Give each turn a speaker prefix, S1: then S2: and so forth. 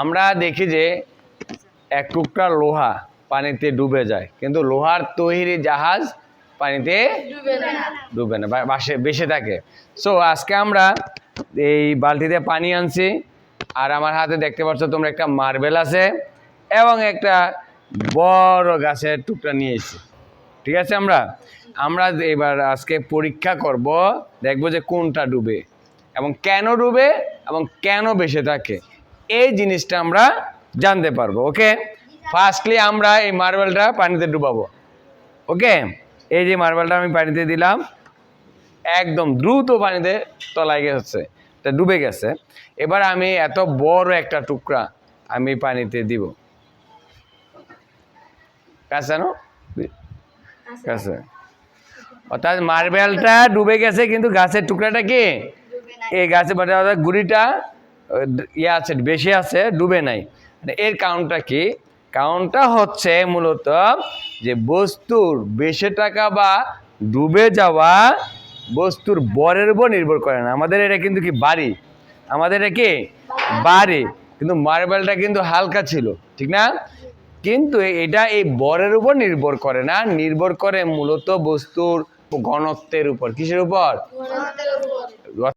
S1: আমরা দেখি যে এক টুকরা লোহা পানিতে ডুবে যায়, কিন্তু লোহার তৈরি জাহাজ পানিতে ডুবে না বাসে, বেসে থাকে। সো আজকে আমরা এই বালতিতে পানি আনছি, আর আমার হাতে দেখতে পাচ্ছ তোমরা একটা মার্বেল আছে, এবং একটা বড় গাছের টুকরা নিয়ে এসেছি। ঠিক আছে আমরা? আমরা এবার আজকে পরীক্ষা করব, দেখব যে কোনটা ডুবে, এবং কেন ডুবে, এবং কেন বেসে থাকে। এই জিনিসটা আমরা জানতে পারব ওকে ফার্স্টলি আমরা এই মার্বেলটা পানিতে ডুবাবো ওকে এই যে মার্বেলটা আমি পানিতে দিলাম একদম দ্রুত পানিতে তলায় গেছে এটা ডুবে গেছে। এবার আমি এত বড় একটা টুকরা আমি পানিতে দিব। কাছে না? কাছে। অর্থাৎ মার্বেলটা ডুবে গেছে কিন্তু গাছের টুকরাটা কি? এই গাছে অর্থাৎ গুড়িটা ইয়ে আছে, বেশি আছে, ডুবে নাই। এর কারণটা কি? কারণটা হচ্ছে মূলত যে বস্তুর বেশি টাকা বা ডুবে যাওয়া বস্তুর বরের উপর নির্ভর করে না। আমাদের এটা কিন্তু কি বাড়ি? আমাদের এটা কি? বাড়ি। কিন্তু মার্বেলটা কিন্তু হালকা ছিল, ঠিক না? কিন্তু এটা এই বরের উপর নির্ভর করে না। নির্ভর করে মূলত বস্তুর ঘনত্বের উপর। কিসের উপর।